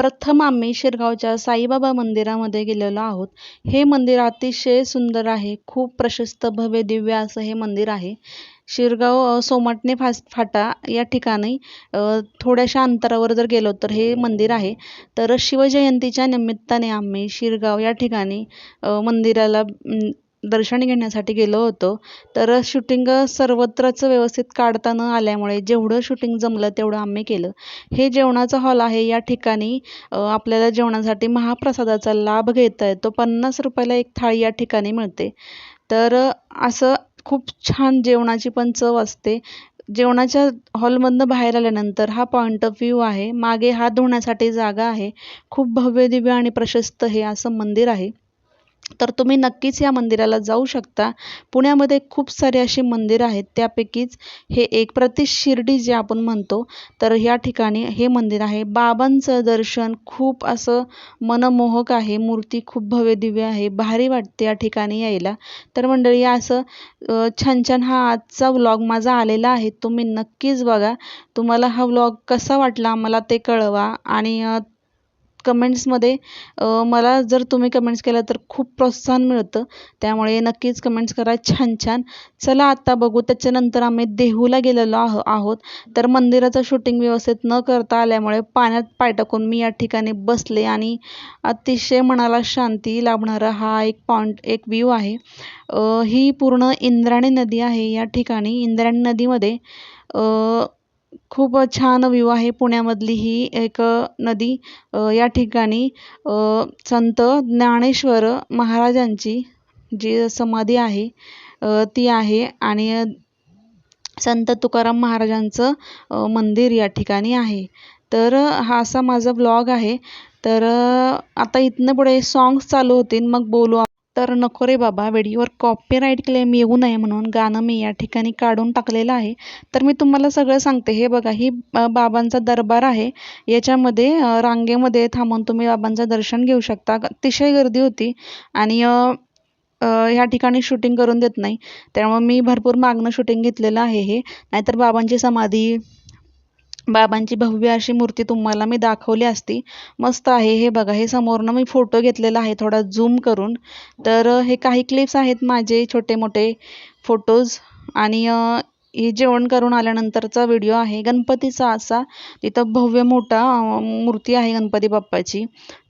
प्रथम आम्ही शिरगावच्या साईबाबा मंदिरामध्ये गेलेलो आहोत. हे मंदिर अतिशय सुंदर आहे. खूप प्रशस्त भव्य दिव्य असं हे मंदिर आहे. शिरगाव अ, सोमाटणे फास फाटा या ठिकाणी थोड्याशा अंतरावर जर गेलो तर हे मंदिर आहे. तर शिवजयंतीच्या निमित्ताने आम्ही शिरगाव या ठिकाणी मंदिराला दर्शन घेण्यासाठी गेलो होतो. तर शूटिंग सर्वत्रच व्यवस्थित काढता न आल्यामुळे जेवढं शूटिंग जमलं तेवढं आम्ही केलं. हे जेवणाचा हॉल आहे. या ठिकाणी आपल्याला जेवणासाठी महाप्रसादाचा लाभ घेता येतो. पन्नास रुपयाला एक थाळी या ठिकाणी मिळते. तर असं खूप छान जेवणाची पण चव असते. जेवणाच्या हॉलमधनं बाहेर आल्यानंतर हा पॉईंट ऑफ व्ह्यू आहे. मागे हात धुण्यासाठी जागा आहे. खूप भव्य दिव्य आणि प्रशस्त हे असं मंदिर आहे. तर तुम्ही नक्कीच या मंदिराला जाऊ शकता. पुण्यामध्ये खूप सारे असे मंदिर आहेत त्यापैकीच हे एक प्रति शिर्डी जे आपण म्हणतो तर या ठिकाणी हे मंदिर आहे. बाबांचं दर्शन खूप असं मनमोहक आहे मूर्ती खूप भव्य दिव्य आहे भारी वाटते या ठिकाणी यायला. तर मंडळी असं छान छान हा आजचा व्लॉग माझा आलेला आहे तुम्ही नक्कीच बघा. तुम्हाला हा व्लॉग कसा वाटला मला ते कळवा आणि कमेंट्समध्ये मला जर तुम्ही कमेंट्स केल्या तर खूप प्रोत्साहन मिळतं. त्यामुळे नक्कीच कमेंट्स करा छान छान. चला आत्ता बघू त्याच्यानंतर आम्ही देहूला गेलेलो आहो आहोत. तर मंदिराचं शूटिंग व्यवस्थित न करता आल्यामुळे पाण्यात पाय टाकून मी या ठिकाणी बसले आणि अतिशय मनाला शांती लाभणारा हा एक पॉईंट एक व्ह्यू आहे. ही पूर्ण इंद्राणी नदी आहे या ठिकाणी. इंद्रायणी नदीमध्ये खूप छान व्ह्यू आहे पुण्यामधली ही एक नदी. या ठिकाणी संत ज्ञानेश्वर महाराजांची जी समाधी आहे ती आहे आणि संत तुकाराम महाराजांचं मंदिर या ठिकाणी आहे. तर हा असा माझा ब्लॉग आहे. तर आता इथनं पुढे सॉन्ग्स चालू होतील मग बोलू तर नको रे बाबा व्हिडिओवर कॉपीराईट क्लेम येऊ नये म्हणून गाणं मी या ठिकाणी काढून टाकलेलं आहे. तर मी तुम्हाला सगळं सांगते. हे बघा ही बाबांचा दरबार आहे. याच्यामध्ये रांगेमध्ये थांबून तुम्ही बाबांचं दर्शन घेऊ शकता. अतिशय गर्दी होती आणि ह्या ठिकाणी शूटिंग करून देत नाही. त्यामुळे मी भरपूर मागणं शूटिंग घेतलेलं आहे हे. नाहीतर बाबांची समाधी बाबांची भव्य अशी मूर्ती तुम्हाला मी दाखवली असती. मस्त आहे हे बघा. हे समोरनं मी फोटो घेतलेला आहे थोडा झूम करून. तर हे काही क्लिप्स आहेत माझे छोटे मोठे फोटोज आणि हे जेवण करून आल्यानंतरचा व्हिडिओ आहे. गणपतीचा असा तिथं भव्य मोठा मूर्ती आहे गणपती बाप्पाची.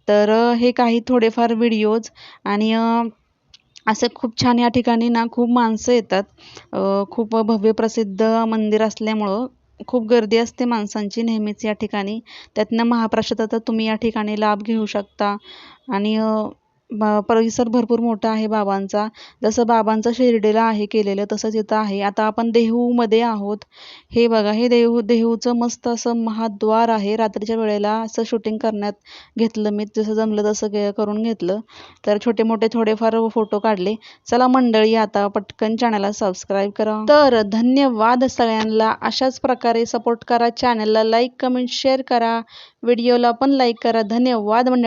तर हे काही थोडेफार व्हिडिओज आणि असं खूप छान या ठिकाणी ना खूप माणसं येतात. खूप भव्य प्रसिद्ध मंदिर असल्यामुळं खूप गर्दी असते माणसांची नेहमीच या ठिकाणी. त्यातनं महाप्रसादाचा तुम्ही या ठिकाणी लाभ घेऊ शकता. आणि ब- परिसर भरपूर मोठा आहे बाबांचा. जसं बाबांचं शिर्डीला आहे केलेलं तसंच इथं आहे. आता आपण देहूमध्ये आहोत. हे बघा हे देहू देहूचं मस्त असं महाद्वार आहे. रात्रीच्या वेळेला असं शूटिंग करण्यात घेतलं मी जसं जमलं तसं गे- करून घेतलं. तर छोटे मोठे थोडेफार फोटो काढले. चला मंडळी आता पटकन चॅनलला सबस्क्राईब करा. तर धन्यवाद सगळ्यांना. अशाच प्रकारे सपोर्ट करा. चॅनलला लाईक कमेंट शेअर करा. व्हिडिओला पण लाईक करा. धन्यवाद मंडळी.